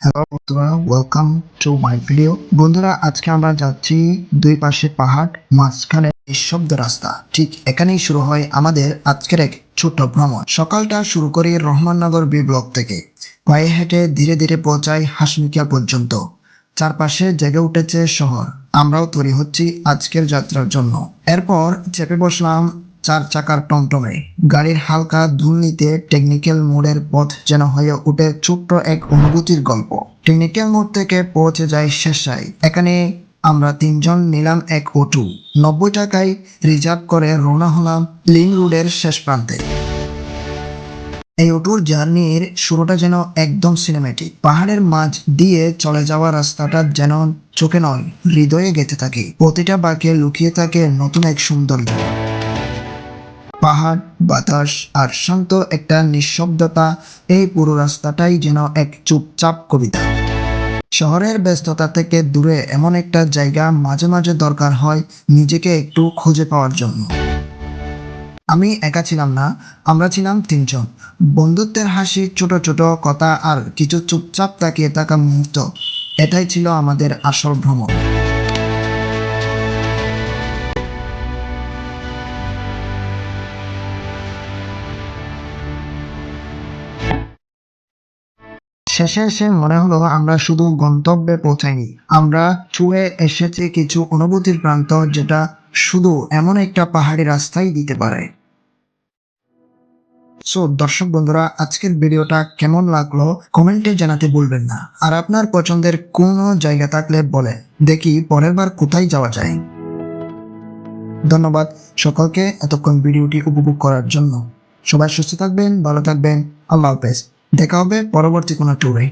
Hello বন্ধুরা welcome to my video বন্ধুরা, আজকে আমরা যাচ্ছি দুই পাশে পাহাড়, মাঝখানে নিঃশব্দ রাস্তা। ঠিক এখানেই শুরু হয় আমাদের আজকের এক ছোট্ট ভ্রমণ। সকালটা শুরু করি রহমাননগর বি ব্লক থেকে। পায়ে হেঁটে ধীরে ধীরে পৌঁছাই হাসমিকিয়া পর্যন্ত। চারপাশে জেগে উঠেছে শহর। আমরাও তৈরি হচ্ছি আজকের যাত্রার জন্য। এরপর চেপে বসলাম চার চাকার টমটমে। গাড়ির হালকা দুর্নীতে টেকনিক্যাল মোড়ের পথ যেন হয়ে উঠে ছোট্ট এক অনুভূতির গল্প। টেকনিক্যাল মোড় থেকে পৌঁছে যায় শেষাই এখানে আমরা তিনজন নিলাম এক অটু। নব্বই টাকায় রিজার্ভ করে রওনা হলাম লিং রোডের শেষ প্রান্তে। এই অটুর জার্নির শুরুটা যেন একদম সিনেমেটিক পাহাড়ের মাঝ দিয়ে চলে যাওয়া রাস্তাটা যেন চোখে নয়, হৃদয়ে গেঁথে থাকে। প্রতিটা বাঁকে লুকিয়ে থাকে নতুন এক সৌন্দর্য। পাহাড়, বাতাস আর শান্ত একটা নিঃশব্দতা এই পুরো রাস্তাটাই যেন এক চুপচাপ কবিতা। শহরের ব্যস্ততা থেকে দূরে এমন একটা জায়গা মাঝে মাঝে দরকার হয় নিজেকে একটু খুঁজে পাওয়ার জন্য। আমি একা ছিলাম না, আমরা ছিলাম তিনজন। বন্ধুত্বের হাসি, ছোট ছোট কথা আর কিছু চুপচাপ তাকিয়ে থাকা মুহূর্ত, এটাই ছিল আমাদের আসল ভ্রমণ। শেষে এসে মনে হলো আমরা শুধু গন্তব্যে পৌঁছাইনি। আমরা ছুঁয়ে এসেছি কিছু অনুভূতির প্রান্ত যেটা শুধু এমন একটা পাহাড়ি রাস্তাই দিতে পারে। সো দর্শক বন্ধুরা, আজকের ভিডিওটা কেমন লাগল কমেন্টে জানাতে ভুলবেন না। আর আপনার পছন্দের কোনো জায়গা থাকলে বলে দেখি পরের বার কোথায় যাওয়া যায়। ধন্যবাদ সকলকে এতক্ষণ ভিডিওটি উপভোগ করার জন্য। সবাই সুস্থ থাকবেন, ভালো থাকবেন। আল্লাহ হাফেজ। দেখা হবে পরবর্তী কোনো ট্যুরে